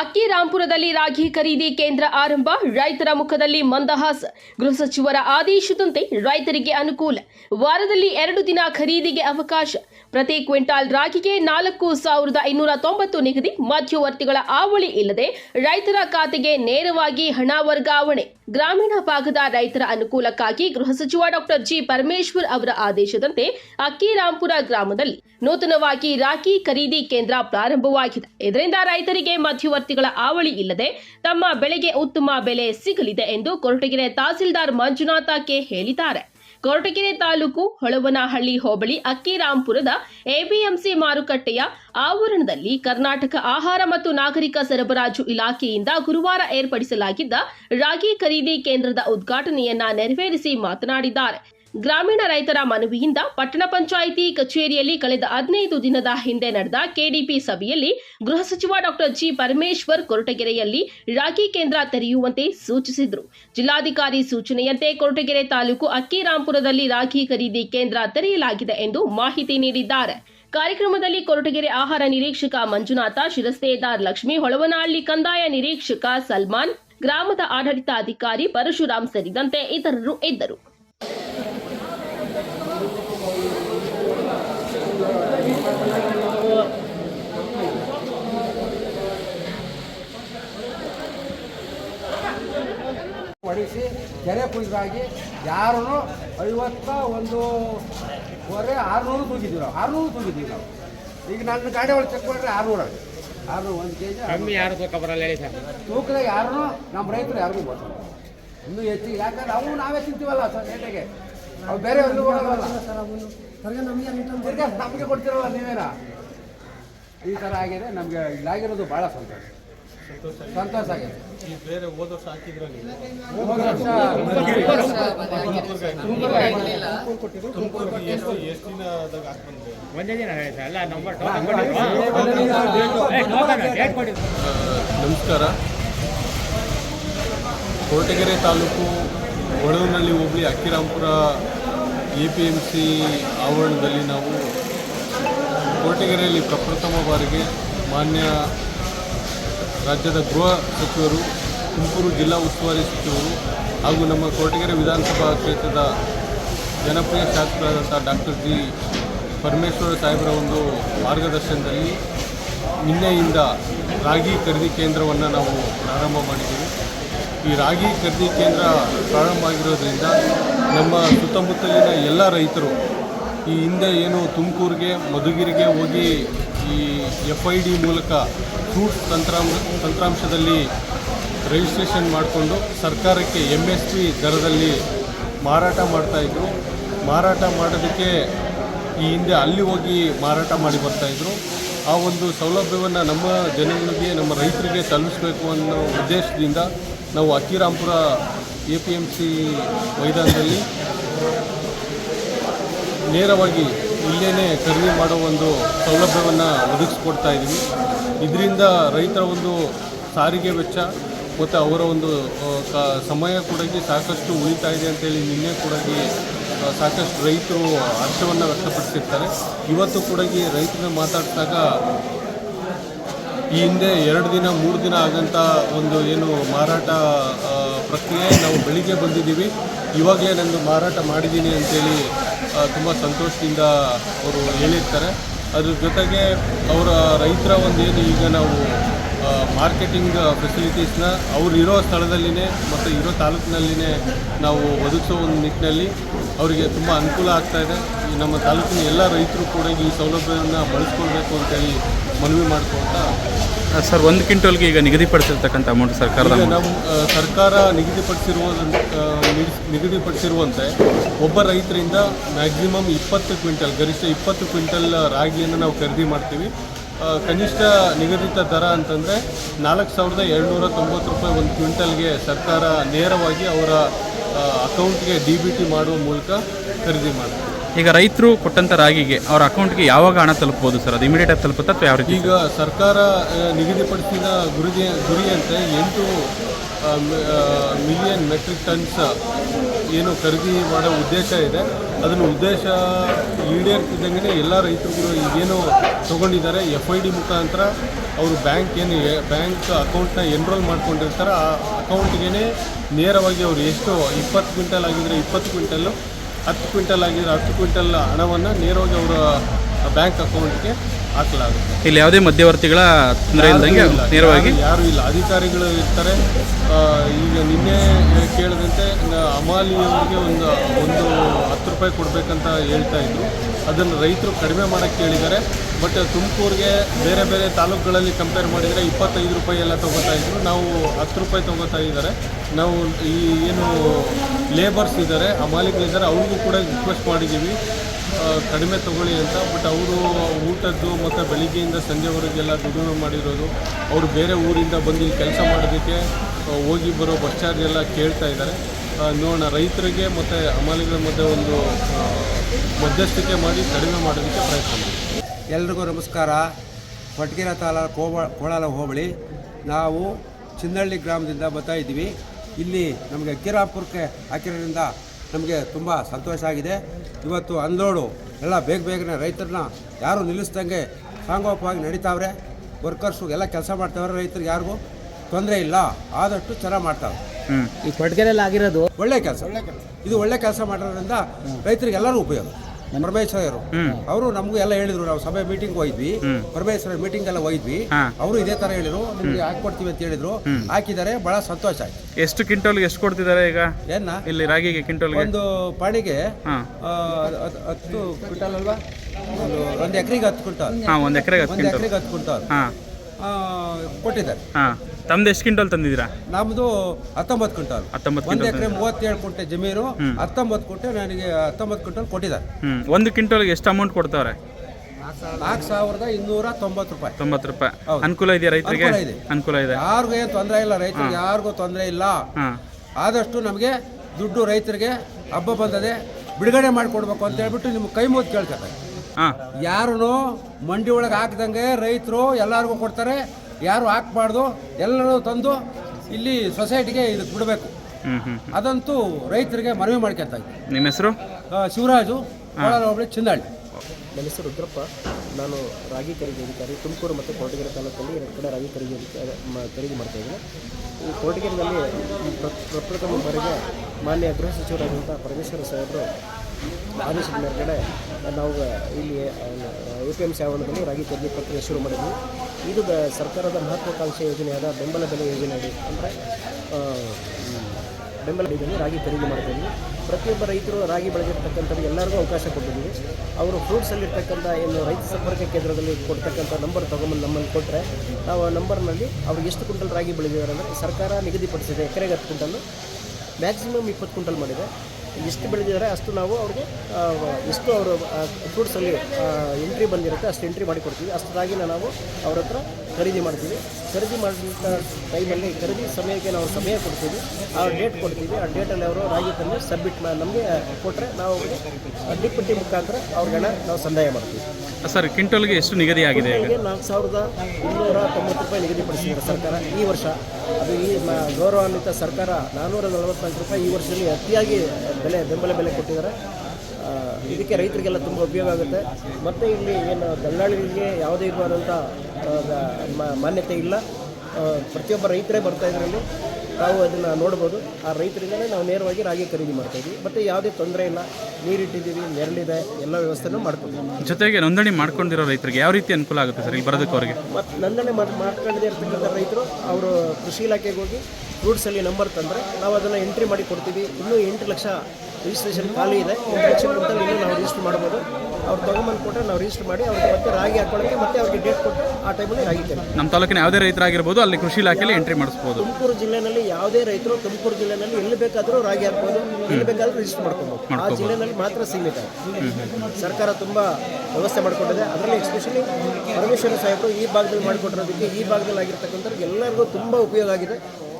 ಅಕ್ಕಿ ರಾಂಪುರದಲ್ಲಿ ರಾಗಿ ಖರೀದಿ ಕೇಂದ್ರ ಆರಂಭ. ರೈತರ ಮುಖದಲ್ಲಿ ಮಂದಹಾಸ. ಗೃಹ ಸಚಿವರ ಆದೇಶದಂತೆ ರೈತರಿಗೆ ಅನುಕೂಲ. ವಾರದಲ್ಲಿ ಎರಡು ದಿನ ಖರೀದಿಗೆ ಅವಕಾಶ. ಪ್ರತಿ ಕ್ವಿಂಟಾಲ್ ರಾಗಿಗೆ ನಾಲ್ಕು ಸಾವಿರದ ಐನೂರ ತೊಂಬತ್ತು ನಿಗದಿ ಮಧ್ಯವರ್ತಿಗಳ ಆವಳಿ ಇಲ್ಲದೆ ರೈತರ ಖಾತೆಗೆ ನೇರವಾಗಿ ಹಣ ವರ್ಗಾವಣೆ. ಗ್ರಾಮೀಣ ಭಾಗದ ರೈತರ ಅನುಕೂಲಕ್ಕಾಗಿ ಗೃಹ ಸಚಿವ ಡಾಕ್ಟರ್ ಜಿ ಪರಮೇಶ್ವರ್ ಅವರ ಆದೇಶದಂತೆ ಅಕ್ಕಿರಾಂಪುರ ಗ್ರಾಮದಲ್ಲಿ ನೂತನವಾಗಿ ರಾಖಿ ಖರೀದಿ ಕೇಂದ್ರ ಪ್ರಾರಂಭವಾಗಿದೆ. ಇದರಿಂದ ರೈತರಿಗೆ ಮಧ್ಯವರ್ತಿಗಳ ಆವಳಿ ಇಲ್ಲದೆ ತಮ್ಮ ಬೆಳೆಗೆ ಉತ್ತಮ ಬೆಲೆ ಸಿಗಲಿದೆ ಎಂದು ಕೊರಟಗೆರೆ ತಹಸೀಲ್ದಾರ್ ಮಂಜುನಾಥ ಕೆ ಹೇಳಿದ್ದಾರೆ. ಕೊರಟಗೆರೆ ತಾಲೂಕು ಹೊಳವನಹಳ್ಳಿ ಹೋಬಳಿ ಅಕ್ಕಿರಾಂಪುರದ ಎಪಿಎಂಸಿ ಮಾರುಕಟ್ಟೆಯ ಆವರಣದಲ್ಲಿ ಕರ್ನಾಟಕ ಆಹಾರ ಮತ್ತು ನಾಗರಿಕ ಸರಬರಾಜು ಇಲಾಖೆಯಿಂದ ಗುರುವಾರ ಏರ್ಪಡಿಸಲಾಗಿದ್ದ ರಾಗಿ ಖರೀದಿ ಕೇಂದ್ರದ ಉದ್ಘಾಟನೆಯನ್ನ ನೆರವೇರಿಸಿ ಮಾತನಾಡಿದ್ದಾರೆ. ಗ್ರಾಮೀಣ ರೈತರ ಮನವಿಯಿಂದ ಪಟ್ಟಣ ಪಂಚಾಯಿತಿ ಕಚೇರಿಯಲ್ಲಿ ಕಳೆದ ಹದಿನೈದು ದಿನದ ಹಿಂದೆ ನಡೆದ ಕೆಡಿಪಿ ಸಭೆಯಲ್ಲಿ ಗೃಹ ಸಚಿವ ಡಾಕ್ಟರ್ ಜಿ ಪರಮೇಶ್ವರ್ ಕೊರಟಗೆರೆಯಲ್ಲಿ ರಾಗಿ ಕೇಂದ್ರ ತೆರೆಯುವಂತೆ ಸೂಚಿಸಿದರು. ಜಿಲ್ಲಾಧಿಕಾರಿ ಸೂಚನೆಯಂತೆ ಕೊರಟಗೆರೆ ತಾಲೂಕು ಅಕ್ಕಿರಾಂಪುರದಲ್ಲಿ ರಾಗಿ ಖರೀದಿ ಕೇಂದ್ರ ತೆರೆಯಲಾಗಿದೆ ಎಂದು ಮಾಹಿತಿ ನೀಡಿದ್ದಾರೆ. ಕಾರ್ಯಕ್ರಮದಲ್ಲಿ ಕೊರಟಗೆರೆ ಆಹಾರ ನಿರೀಕ್ಷಕ ಮಂಜುನಾಥ, ಶಿರಸ್ತೇದಾರ್ ಲಕ್ಷ್ಮಿ ಹೊಳವನಹಳ್ಳಿ ಕಂದಾಯ ನಿರೀಕ್ಷಕ ಸಲ್ಮಾನ್, ಗ್ರಾಮದ ಆಡಳಿತಾಧಿಕಾರಿ ಪರಶುರಾಮ್ ಸೇರಿದಂತೆ ಇತರರು ಇದ್ದರು. ಹೊಡಿಸಿ ಕೆರೆ ಕುಯ್ದಾಗಿ ಯಾರೂ ಐವತ್ತ ಒಂದು ವರೆ ಆರುನೂರು ತೂಗಿದ್ದೀವಿ ನಾವು. ಆರುನೂರು ತೂಗಿದ್ದೀವಿ ನಾವು. ಈಗ ನನ್ನ ಗಾಡಿ ಒಳಗೆ ಚೆಕ್ ಮಾಡಿದ್ರೆ ಆರುನೂರು ಆರುನೂರು ಒಂದು ಕೆ ಜಿ ಕಮ್ಮಿ ಯಾರು ತೂಕ ಬರಲ್ಲ ಹೇಳಿ ಸರ್? ತೂಕದಾಗ ಯಾರೂ ನಮ್ಮ ರೈತರು ಯಾರಿಗೂ ಬರ್ತಾರೆ ಇನ್ನೂ ಹೆಚ್ಚಿಗೆ. ಯಾಕಂದ್ರೆ ಅವು ನಾವೇ ತಿಂತೀವಲ್ಲ ಸರ್ ರೇಟಿಗೆ. ಅವು ಬೇರೆ ಅವ್ರಿಗೆ ಕೊಡೋಲ್ಲ ತಿರ್ಗಾ ನಮಗೆ ಕೊಡ್ತಿರಲ್ಲ ನೀವೇನ? ಈ ಥರ ಆಗಿದೆ. ನಮಗೆ ಇಲ್ಲಾಗಿರೋದು ಭಾಳ ಸಂತೋಷ. ಸಂತೋಷ ಆಗಿದೆ ಈ ಬೇರೆ ಹೋದ ವರ್ಷ ಎಷ್ಟು ಎಷ್ಟು ದಿನದಾಗ ಒಂದೇ ದಿನ ಅಲ್ಲ ನಂಬರ್ ನಮಸ್ಕಾರ Koratagere taluk ಒಳೂರಿನಲ್ಲಿ hobli Akkirampura A P M C ಆವರಣದಲ್ಲಿ ನಾವು ಕೊರಟಗೆರೆಯಲ್ಲಿ ಪ್ರಪ್ರಥಮ ಬಾರಿಗೆ ಮಾನ್ಯ ರಾಜ್ಯದ ಗೃಹ ಸಚಿವರು, ತುಮಕೂರು ಜಿಲ್ಲಾ ಉಸ್ತುವಾರಿ ಸಚಿವರು ಹಾಗೂ ನಮ್ಮ ಕೋಟಗೆರೆ ವಿಧಾನಸಭಾ ಕ್ಷೇತ್ರದ ಜನಪ್ರಿಯ ಶಾಸಕರಾದಂಥ ಡಾಕ್ಟರ್ ಜಿ. ಪರಮೇಶ್ವರ ಸಾಹೇಬರ ಒಂದು ಮಾರ್ಗದರ್ಶನದಲ್ಲಿ ನಿನ್ನೆಯಿಂದ ರಾಗಿ ಖರೀದಿ ಕೇಂದ್ರವನ್ನು ನಾವು ಪ್ರಾರಂಭ ಮಾಡಿದ್ದೀವಿ. ಈ ರಾಗಿ ಖರೀದಿ ಕೇಂದ್ರ ಪ್ರಾರಂಭ ಆಗಿರೋದ್ರಿಂದ ನಮ್ಮ ಸುತ್ತಮುತ್ತಲಿನ ಎಲ್ಲ ರೈತರು ಈ ಹಿಂದೆ ಏನು ತುಮಕೂರಿಗೆ, ಮಧುಗಿರಿಗೆ ಹೋಗಿ ಈ ಎಫ್ ಐ ಡಿ ಮೂಲಕ ಫ್ರೂಟ್ಸ್ ತಂತ್ರಾಂಶ ತಂತ್ರಾಂಶದಲ್ಲಿ ರಿಜಿಸ್ಟ್ರೇಷನ್ ಮಾಡಿಕೊಂಡು ಸರ್ಕಾರಕ್ಕೆ ಎಂ ಎಸ್ ಪಿ ದರದಲ್ಲಿ ಮಾರಾಟ ಮಾಡ್ತಾಯಿದ್ರು ಮಾರಾಟ ಮಾಡೋದಕ್ಕೆ ಈ ಹಿಂದೆ ಅಲ್ಲಿ ಹೋಗಿ ಮಾರಾಟ ಮಾಡಿ ಬರ್ತಾಯಿದ್ರು ಆ ಒಂದು ಸೌಲಭ್ಯವನ್ನು ನಮ್ಮ ಜನಗಳಿಗೆ, ನಮ್ಮ ರೈತರಿಗೆ ತಲುಪಿಸಬೇಕು ಅನ್ನೋ ಉದ್ದೇಶದಿಂದ ನಾವು Akkirampura A P M C ಮೈದಾನದಲ್ಲಿ ನೇರವಾಗಿ ಇಲ್ಲೇನೆ ಖರೀದಿ ಮಾಡೋ ಒಂದು ಸೌಲಭ್ಯವನ್ನು ಒದಗಿಸ್ಕೊಡ್ತಾ ಇದ್ದೀವಿ ಇದರಿಂದ ರೈತರ ಒಂದು ಸಾರಿಗೆ ವೆಚ್ಚ ಮತ್ತು ಅವರ ಒಂದು ಸಮಯ ಕೂಡ ಸಾಕಷ್ಟು ಉಳಿತಾ ಇದೆ ಅಂತೇಳಿ ನಿನ್ನೆ ಕೂಡ ಸಾಕಷ್ಟು ರೈತರು ಹರ್ಷವನ್ನು ವ್ಯಕ್ತಪಡಿಸಿರ್ತಾರೆ. ಇವತ್ತು ಕೂಡ ರೈತರನ್ನ ಮಾತಾಡಿದಾಗ ಈ ಹಿಂದೆ ಎರಡು ದಿನ, ಮೂರು ದಿನ ಆಗಂಥ ಒಂದು ಏನು ಮಾರಾಟ ಪ್ರಕ್ರಿಯೆ ನಾವು ಬೆಳಿಗ್ಗೆ ಬಂದಿದ್ದೀವಿ. ಇವಾಗಲೇ ನಂದು ಮಾರಾಟ ಮಾಡಿದ್ದೀನಿ ಅಂತೇಳಿ ತುಂಬ ಸಂತೋಷದಿಂದ ಅವರು ಹೇಳಿರ್ತಾರೆ. ಅದ್ರ ಜೊತೆಗೆ ಅವರ ರೈತರ ಒಂದೇನು, ಈಗ ನಾವು ಮಾರ್ಕೆಟಿಂಗ್ ಫೆಸಿಲಿಟೀಸ್ನ ಅವ್ರು ಇರೋ ಸ್ಥಳದಲ್ಲಿನೇ ಮತ್ತು ಇರೋ ತಾಲೂಕಿನಲ್ಲಿನೇ ನಾವು ಒದಗಿಸೋ ಒಂದು ನಿಟ್ಟಿನಲ್ಲಿ ಅವರಿಗೆ ತುಂಬ ಅನುಕೂಲ ಆಗ್ತಾ ಇದೆ. ನಮ್ಮ ತಾಲೂಕಿನ ಎಲ್ಲ ರೈತರು ಕೂಡ ಈ ಸೌಲಭ್ಯವನ್ನು ಬಳಸ್ಕೊಳ್ಬೇಕು ಅಂತೇಳಿ ಮನವಿ ಮಾಡ್ಕೊಳ್ತಾ ಸರ್ ಒಂದು ಕ್ವಿಂಟಲ್ಗೆ ಈಗ ನಿಗದಿಪಡಿಸಿರ್ತಕ್ಕಂಥ ಅಮೌಂಟ್ ಸರ್ಕಾರದ ಈಗ ನಮ್ಮ ಆ, ಸರ್ಕಾರ ನಿಗದಿಪಡಿಸಿರುವ ನಿಗದಿಪಡಿಸಿರುವಂತೆ ಒಬ್ಬ ರೈತರಿಂದ ಮ್ಯಾಕ್ಸಿಮಮ್ ಇಪ್ಪತ್ತು ಕ್ವಿಂಟಲ್ ಗರಿಷ್ಠ ಇಪ್ಪತ್ತು ಕ್ವಿಂಟಲ್ ರಾಗಿಯನ್ನು ನಾವು ಖರೀದಿ ಮಾಡ್ತೀವಿ. ಆ, ಕನಿಷ್ಠ ನಿಗದಿತ ದರ ಅಂತಂದರೆ ನಾಲ್ಕು ಸಾವಿರದ ಏಳ್ನೂರ ತೊಂಬತ್ತು ರೂಪಾಯಿ ಒಂದು ಕ್ವಿಂಟಲ್ಗೆ ಸರ್ಕಾರ ನೇರವಾಗಿ ಅವರ ಅಕೌಂಟ್ಗೆ ಡಿ ಬಿ ಟಿ ಮಾಡುವ ಮೂಲಕ ಖರೀದಿ ಮಾಡ್ತೀವಿ. ಈಗ ರೈತರು ಕೊಟ್ಟಂತ ರಾಗಿಗೆ ಅವ್ರ ಅಕೌಂಟ್ಗೆ ಯಾವಾಗ ಹಣ ತಲುಪಬಹುದು ಸರ್? ಅದು ಇಮಿಡಿಯೇಟ್ ಆಗಿ ತಲುಪುತ್ತಾ ಅಥವಾ ಯಾವ ಈಗ ಸರ್ಕಾರ ನಿಗದಿಪಡಿಸಿದ ಗುರಿ ಗುರಿಯಂತೆ ಎಂಟು ಮಿಲಿಯನ್ ಮೆಟ್ರಿಕ್ ಟನ್ಸ್ ಏನು ಖರೀದಿ ಮಾಡೋ ಉದ್ದೇಶ ಇದೆ. ಅದನ್ನು ಉದ್ದೇಶ ಈಡೇರ್ತಿದ್ದಂಗೆ ಎಲ್ಲ ರೈತರುಗಳು ಈಗೇನು ತೊಗೊಂಡಿದ್ದಾರೆ. ಎಫ್ ಐ ಡಿ ಮುಖಾಂತರ ಅವರು ಬ್ಯಾಂಕ್ ಏನು ಬ್ಯಾಂಕ್ ಅಕೌಂಟ್ನ ಎನ್ರೋಲ್ ಮಾಡ್ಕೊಂಡಿರ್ತಾರೆ. ಆ ಅಕೌಂಟ್ಗೆ ನೇರವಾಗಿ ಅವರು ಎಷ್ಟು, ಇಪ್ಪತ್ತು ಕ್ವಿಂಟಲ್ ಆಗಿದ್ರೆ ಇಪ್ಪತ್ತು ಕ್ವಿಂಟಲ್ಲು ಹತ್ತು ಕ್ವಿಂಟಲ್ ಆಗಿದ್ರೆ ಹತ್ತು ಕ್ವಿಂಟಲ್ ಹಣವನ್ನು ನೇರವಾಗಿ ಅವರ ಬ್ಯಾಂಕ್ ಅಕೌಂಟ್ಗೆ ಹಾಕಲಾಗುತ್ತೆ. ಇಲ್ಲಿ ಯಾವುದೇ ಮಧ್ಯವರ್ತಿಗಳ ತೊಂದರೆ ಇಲ್ದಂಗೆ ನೇರವಾಗಿ? ಯಾರು- ಇಲ್ಲ. ಅಧಿಕಾರಿಗಳು ಇರ್ತಾರೆ. ಈಗ ನಿನ್ನೆ ಕೇಳಿದಂತೆ ಅಮಾಲಿಯವರಿಗೆ ಒಂದು ಒಂದು ಹತ್ತು ರೂಪಾಯಿ ಕೊಡಬೇಕಂತ ಹೇಳ್ತಾ ಇದ್ರು. ಅದನ್ನು ರೈತರು ಕಡಿಮೆ ಮಾಡೋಕ್ಕೆ ಕೇಳಿದ್ದಾರೆ. ಬಟ್ ತುಮಕೂರಿಗೆ ಬೇರೆ ಬೇರೆ ತಾಲೂಕುಗಳಲ್ಲಿ ಕಂಪೇರ್ ಮಾಡಿದರೆ ಇಪ್ಪತ್ತೈದು ರೂಪಾಯಿ ಎಲ್ಲ ತೊಗೋತಾ ಇದ್ರು. ನಾವು ಹತ್ತು ರೂಪಾಯಿ ತೊಗೋತಾ ಇದ್ದಾರೆ. ನಾವು ಈ ಏನು ಲೇಬರ್ಸ್ ಇದ್ದಾರೆ, ಆ ಹಮಾಲಿಗಳಿದ್ದಾರೆ ಅವ್ರಿಗೂ ಕೂಡ ರಿಕ್ವೆಸ್ಟ್ ಮಾಡಿದ್ದೀವಿ. ಕಡಿಮೆ ತೊಗೊಳ್ಳಿ ಅಂತ. ಬಟ್ ಅವರು ಊಟದ್ದು ಮತ್ತು ಬೆಳಿಗ್ಗೆಯಿಂದ ಸಂಜೆವರೆಗೆಲ್ಲ ದುಡಿಮೆ ಮಾಡಿರೋದು. ಅವರು ಬೇರೆ ಊರಿಂದ ಬಂದು ಇಲ್ಲಿ ಕೆಲಸ ಮಾಡೋದಕ್ಕೆ ಹೋಗಿ ಬರೋ ಬಸ್ ಚಾರ್ಜ್ ಎಲ್ಲ ಕೇಳ್ತಾ ಇದ್ದಾರೆ. ನೋಡೋಣ. ರೈತರಿಗೆ ಮತ್ತು ಅಮಾಲಿಗಳ ಮಧ್ಯೆ ಒಂದು ಮಧ್ಯಸ್ಥಿಕೆ ಮಾಡಿ ಕಡಿಮೆ ಮಾಡೋದಕ್ಕೆ ಪ್ರಯತ್ನ ಮಾಡಿ ಎಲ್ರಿಗೂ ನಮಸ್ಕಾರ. ಕೊಟ್ಗೆರೆ ತಾಲೂಕು ಕೋಬ ಕೋಳಾಲ ಹೋಬಳಿ. ನಾವು ಚಿನ್ನಳ್ಳಿ ಗ್ರಾಮದಿಂದ ಬರ್ತಾ ಇದ್ದೀವಿ. ಇಲ್ಲಿ ನಮಗೆ ಕಿರಾಪುರಕ್ಕೆ ಹಾಕಿರೋದ್ರಿಂದ ನಮಗೆ ತುಂಬ ಸಂತೋಷ ಆಗಿದೆ. ಇವತ್ತು ಅನ್ಲೋಡು ಎಲ್ಲ ಬೇಗ ಬೇಗನೆ ರೈತರನ್ನ ಯಾರು ನಿಲ್ಲಿಸ್ದಂಗೆ ಸಾಂಗೋಪವಾಗಿ ನಡೀತಾವ್ರೆ. ವರ್ಕರ್ಸು ಎಲ್ಲ ಕೆಲಸ ಮಾಡ್ತಾವ್ರೆ ರೈತರಿಗೆ ಯಾರಿಗೂ ತೊಂದರೆ ಇಲ್ಲ. ಆದಷ್ಟು ಚೆನ್ನಾಗಿ ಮಾಡ್ತಾವೆ ಈ ಕೊಟ್ಗೆರೆಯಲ್ಲಿ ಆಗಿರೋದು ಒಳ್ಳೆ ಕೆಲಸ. ಇದು ಒಳ್ಳೆ ಕೆಲಸ ಮಾಡೋದ್ರಿಂದ ರೈತರಿಗೆ ಎಲ್ಲರೂ ಉಪಯೋಗ. ಪರಮೇಶ್ವರರು ಅವರು. ನಮಗೂ ಎಲ್ಲ ಹೇಳಿದ್ರು ನಾವು ಸಭೆ ಮೀಟಿಂಗ್ ಹೋಗಿದ್ವಿ. ಪರಮೇಶ್ವರ ಮೀಟಿಂಗ್ ಎಲ್ಲ ಹೋಗಿದ್ವಿ. ಅವರು ಇದೇ ತರ ಹೇಳಿದ್ರು ನಿಮ್ಗೆ ಹಾಕೊಡ್ತೀವಿ ಅಂತ ಹೇಳಿದ್ರು. ಹಾಕಿದ್ದಾರೆ ಬಹಳ ಸಂತೋಷ ಆಯ್ತು. ಎಷ್ಟು ಕ್ವಿಂಟಲ್ಗೆ ಎಷ್ಟು ಕೊಡ್ತಿದ್ದಾರೆ ಈಗ? ಏನ? ಇಲ್ಲಿ ರಾಗಿಗೆ ಕ್ವಿಂಟಲ್ಗೆ ಒಂದು ಪಾಡಿಗೆ ಹತ್ತು ಕ್ವಿಂಟಲ್ ಅಲ್ವಾ? ಒಂದು ಒಂದು ಎಕರೆಗೆ ಹತ್ತು ಕ್ವಿಂಟಲ್. ಒಂದು ಎಕರೆಗೆ ಹತ್ತು ಕ್ವಿಂಟಲ್. ಕ್ವಿಂಟಲ್. ಕೊಟ್ಟಿದ್ದಾರೆ. ತಮ್ದು ಎಷ್ಟು ಕ್ವಿಂಟಲ್ ತಂದಿದ್ದೀರಾ? ನಮ್ದು ಹತ್ತೊಂಬತ್ತು ಕ್ವಿಂಟಲ್. ಹತ್ತೊಂಬತ್ತು ಒಂದು ಎಕರೆ ಮೂವತ್ತೇಳು ಕುಂಟೆ ಜಮೀನು ಹತ್ತೊಂಬತ್ತು ಕುಂಟೆ ನನಗೆ ಹತ್ತೊಂಬತ್ತು ಕ್ವಿಂಟಲ್ ಕೊಟ್ಟಿದ್ದಾರೆ. ಒಂದು ಕ್ವಿಂಟಲ್ಗೆ ಎಷ್ಟು ಅಮೌಂಟ್ ಕೊಡ್ತಾವ್ರೆ? ನಾಲ್ಕು ಸಾವಿರದ ಇನ್ನೂರ ತೊಂಬತ್ತು ರೂಪಾಯಿ. ತೊಂಬತ್ತು ರೂಪಾಯಿ. ಅನುಕೂಲ ಇದೆಯಾ ರೈತರಿಗೆ? ಅನುಕೂಲ ಇದೆ. ಅನುಕೂಲ ಇದೆ. ಯಾರಿಗೂ ಏನು ತೊಂದರೆ ಇಲ್ಲ ರೈತರಿಗೆ ಯಾರಿಗೂ ತೊಂದರೆ ಇಲ್ಲ. ಹಾಂ. ಆದಷ್ಟು ನಮಗೆ ದುಡ್ಡು ರೈತರಿಗೆ ಹಬ್ಬ ಬಂದದೆ ಬಿಡುಗಡೆ ಮಾಡಿಕೊಡ್ಬೇಕು ಅಂತ ಹೇಳ್ಬಿಟ್ಟು ನಿಮ್ಗೆ ಕೈ ಮುಗಿದು ಕೇಳ್ತಾರೆ ಹಾಂ. ಯಾರೂ ಮಂಡಿ ಒಳಗೆ ಹಾಕ್ದಂಗೆ ರೈತರು ಎಲ್ಲರಿಗೂ ಕೊಡ್ತಾರೆ. ಯಾರು ಹಾಕ್ಬಾರ್ದು ಎಲ್ಲರೂ ತಂದು ಇಲ್ಲಿ ಸೊಸೈಟಿಗೆ ಇದಕ್ಕೆ ಬಿಡಬೇಕು ಹ್ಞೂ ಹ್ಞೂ ಅದಂತೂ ರೈತರಿಗೆ ಮನವಿ ಮಾಡ್ಕೊತಾ ಇದ್ದೀನಿ ನಿಮ್ಮ ಹೆಸರು ಶಿವರಾಜು ಕೋಲಾರ ಹೋಬಳಿ ಚಿಂದಾಳಿ ನನ್ನ ಹೆಸರು ರುದ್ರಪ್ಪ ನಾನು ರಾಗಿ ಖರೀದಿ ಅಧಿಕಾರಿ ತುಮಕೂರು ಮತ್ತು ಕೊರಟಗೆರೆ ತಾಲೂಕಲ್ಲಿ ಎರಡು ಕಡೆ ರಾಗಿ ಖರೀದಿ ಖರೀದಿ ಮಾಡ್ತಾ ಇದ್ದೀನಿ ಈ ಕೊರಟಗೆರೆಯಲ್ಲಿ ಪ್ರ- ಪ್ರಪ್ರಥಮ ಬಾರಿಗೆ ಮಾನ್ಯ ಗೃಹ ಸಚಿವರಾದಂಥ ಪರಮೇಶ್ವರ ಸಾಹೇಬರು ಆದೇಶದ ಮೇರೆಗಡೆ ನಾವು ಇಲ್ಲಿ ಎ ಪಿ ಎಂ ಸಿ ಆವರಣದಲ್ಲಿ ರಾಗಿ ಖರೀದಿ ಪ್ರಕ್ರಿಯೆ ಶುರು ಮಾಡಿದ್ವಿ ಇದು ಸರ್ಕಾರದ ಮಹತ್ವಾಕಾಂಕ್ಷೆ ಯೋಜನೆಯಾದ ಬೆಂಬಲ ಬೆಲೆ ಯೋಜನೆ ಅಡಿ ಅಂದರೆ ಬೆಂಬಲ ಬೆಲೆಯಲ್ಲಿ ರಾಗಿ ಖರೀದಿ ಮಾಡಿದ್ದೀವಿ ಪ್ರತಿಯೊಬ್ಬ ರೈತರು ರಾಗಿ ಬೆಳೆದಿರ್ತಕ್ಕಂಥದ್ದು ಎಲ್ಲರಿಗೂ ಅವಕಾಶ ಕೊಟ್ಟಿದ್ದೀವಿ. ಅವರು ಫ್ರೂಟ್ಸಲ್ಲಿರ್ತಕ್ಕಂಥ ಏನು ರೈತ ಸಂಪರ್ಕ ಕೇಂದ್ರದಲ್ಲಿ ಕೊಡ್ತಕ್ಕಂಥ ನಂಬರ್ ತೊಗೊಂಬಂದು ನಮ್ಮಲ್ಲಿ ಕೊಟ್ಟರೆ ನಾವು ಆ ನಂಬರ್ನಲ್ಲಿ ಅವ್ರು ಎಷ್ಟು ಕ್ವಿಂಟಲ್ ರಾಗಿ ಬೆಳೆದಿದ್ದಾರೆ ಅಂದರೆ ಸರ್ಕಾರ ನಿಗದಿಪಡಿಸಿದೆ ಎಕರೆಗೆ ಹತ್ತು ಕ್ವಿಂಟಲ್ಲು ಮ್ಯಾಕ್ಸಿಮಮ್ ಇಪ್ಪತ್ತು ಕ್ವಿಂಟಲ್ ಮಾಡಿದೆ. ಎಷ್ಟು ಬೆಳೆದಿದ್ದಾರೆ ಅಷ್ಟು ನಾವು ಅವ್ರಿಗೆ ಎಷ್ಟು ಅವರು ಫ್ರೂಟ್ಸಲ್ಲಿ ಎಂಟ್ರಿ ಬಂದಿರುತ್ತೆ, ಅಷ್ಟು ಎಂಟ್ರಿ ಮಾಡಿಕೊಡ್ತೀವಿ. ಕೊಡ್ತೀವಿ ಅಷ್ಟರಾಗಿನ ನಾವು ಅವ್ರ ಹತ್ರ ಖರೀದಿ ಮಾಡ್ತೀವಿ. ಖರೀದಿ ಮಾಡಿದಂಥ ಟೈಮಲ್ಲಿ ಖರೀದಿ ಸಮಯಕ್ಕೆ ನಾವು ಸಮಯ ಕೊಡ್ತೀವಿ. ಆ ಡೇಟ್ ಕೊಡ್ತೀವಿ. ಆ ಡೇಟಲ್ಲಿ ಅವರು ರಾಗಿ ತಂದು ಸಬ್ಮಿಟ್ ನಮಗೆ ಕೊಟ್ಟರೆ ನಾವು ಅವ್ರಿಗೆ ಅಡ್ಡಿಪಟ್ಟಿ ಮುಖಾಂತರ ಅವ್ರಿಗೆ ನಾವು ಸಂದಾಯ ಮಾಡ್ತೀವಿ. ಸರ್, ಕ್ವಿಂಟಲ್ಗೆ ಎಷ್ಟು ನಿಗದಿ ಆಗಿದೆ ಈಗ? ನಾಲ್ಕು ಸಾವಿರದ ಇನ್ನೂರ ತೊಂಬತ್ತು ರೂಪಾಯಿ ನಿಗದಿಪಡಿಸಿದ್ದಾರೆ ಸರ್ಕಾರ ಈ ವರ್ಷ. ಅದು ಈ ಮ- ಗೌರವಾನ್ವಿತ ಸರ್ಕಾರ ನಾನ್ನೂರ ನಲವತ್ನಾಲ್ಕು ರೂಪಾಯಿ ಈ ವರ್ಷದಲ್ಲಿ ಅತಿಯಾಗಿ ಬೆಲೆ, ಬೆಂಬಲ ಬೆಲೆ ಕೊಟ್ಟಿದ್ದಾರೆ. ಇದಕ್ಕೆ ರೈತರಿಗೆಲ್ಲ ತುಂಬ ಉಪಯೋಗ ಆಗುತ್ತೆ. ಮತ್ತು ಇಲ್ಲಿ ಏನು ದಲ್ಲಾಳಿಗಳಿಗೆ ಯಾವುದೇ ಇರುವಂಥ ಮಾನ್ಯತೆ ಇಲ್ಲ. ಪ್ರತಿಯೊಬ್ಬ ರೈತರೇ ಬರ್ತಾ ಇದರಲ್ಲಿ. ನಾವು ಅದನ್ನು ನೋಡ್ಬೋದು. ಆ ರೈತರಿಂದಲೇ ನಾವು ನೇರವಾಗಿ ರಾಗಿ ಖರೀದಿ ಮಾಡ್ತಾ ಇದ್ವಿ. ಮತ್ತು ಯಾವುದೇ ತೊಂದರೆ ಇಲ್ಲ. ನೀರಿಟ್ಟಿದ್ದೀವಿ ನೆರಳಿದೆ ಎಲ್ಲ ವ್ಯವಸ್ಥೆನೂ ಮಾಡ್ಕೊಂಡಿದ್ದೀವಿ ಜೊತೆಗೆ ನೋಂದಣಿ ಮಾಡ್ಕೊಂಡಿರೋ ರೈತರಿಗೆ ಯಾವ ರೀತಿ ಅನುಕೂಲ ಆಗುತ್ತೆ ಸರ್ ಇಲ್ಲಿ ಬರೋದಕ್ಕೆ ಅವರಿಗೆ? ಮತ್ತು ನೋಂದಣಿ ಮಾಡಿ ಮಾಡ್ಕೊಳ್ಳದೇ ಇರ್ತಕ್ಕಂಥ ರೈತರು ಅವರು ಕೃಷಿ ಇಲಾಖೆಗೆ ಹೋಗಿ ರೂಟ್ಸಲ್ಲಿ ನಂಬರ್ ತಂದರೆ ನಾವು ಅದನ್ನು ಎಂಟ್ರಿ ಮಾಡಿ ಕೊಡ್ತೀವಿ. ಇನ್ನೂ ಎಂಟು ಲಕ್ಷ ರಿಜಿಸ್ಟ್ರೇಷನ್ ಖಾಲಿ ಇದೆ. ಎಂಟು ಲಕ್ಷ ಇನ್ನೂ ನಾವು ರಿಜಿಸ್ಟರ್ ಮಾಡ್ಬೋದು. ಅವ್ರು ತೊಗೊಂಬಂದು ಕೊಟ್ಟರೆ ನಾವು ರಿಜಿಸ್ಟರ್ ಮಾಡಿ ಅವ್ರಿಗೆ ಮತ್ತೆ ರಾಗಿ ಹಾಕೊಳ್ಳೋಕ್ಕೆ ಮತ್ತೆ ಅವ್ರಿಗೆ ಡೇಟ್ ಕೊಟ್ಟು ಆ ಟೈಮಲ್ಲಿ ರಾಗಿ ಕರಿ ನಮ್ಮ ತಾಲೂಕಿನ ಯಾವುದೇ ರೈತರಾಗಿರ್ಬೋದು ಅಲ್ಲಿ ಕೃಷಿ ಇಲಾಖೆಯಲ್ಲಿ ಎಂಟ್ರಿ ಮಾಡಿಸ್ಬೋದು. ತುಮಕೂರು ಜಿಲ್ಲೆನಲ್ಲಿ ಯಾವುದೇ ರೈತರು ತುಮಕೂರು ಜಿಲ್ಲೆನಲ್ಲಿ ಎಲ್ಲಿ ಬೇಕಾದರೂ ರಾಗಿ ಹಾಕ್ಬೋದು ಎಲ್ಲಿ ಬೇಕಾದರೂ ರಿಜಿಸ್ಟರ್ ಮಾಡ್ಕೊಬೋದು. ಆ ಜಿಲ್ಲೆನಲ್ಲಿ ಮಾತ್ರ ಸೀಮಿತ. ಸರ್ಕಾರ ತುಂಬ ವ್ಯವಸ್ಥೆ ಮಾಡಿಕೊಂಡಿದೆ. ಅದರಲ್ಲಿ ಎಸ್ಪೆಷಲಿ ಪರಮೇಶ್ವರ ಸಾಹೇಬರು ಈ ಭಾಗದಲ್ಲಿ ಮಾಡಿಕೊಟ್ಟಿರೋದಕ್ಕೆ ಈ ಭಾಗದಲ್ಲಿ ಆಗಿರ್ತಕ್ಕಂಥವ್ರಿಗೆ ಎಲ್ಲರಿಗೂ ತುಂಬ ಉಪಯೋಗ ಆಗಿದೆ.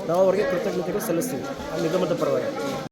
ನಾವು ಅವರಿಗೆ ಕೃತಜ್ಞತೆಗಳು ಸಲ್ಲಿಸ್ತೀವಿ. ನಿಗಮದ ಪರವಾಗಿ.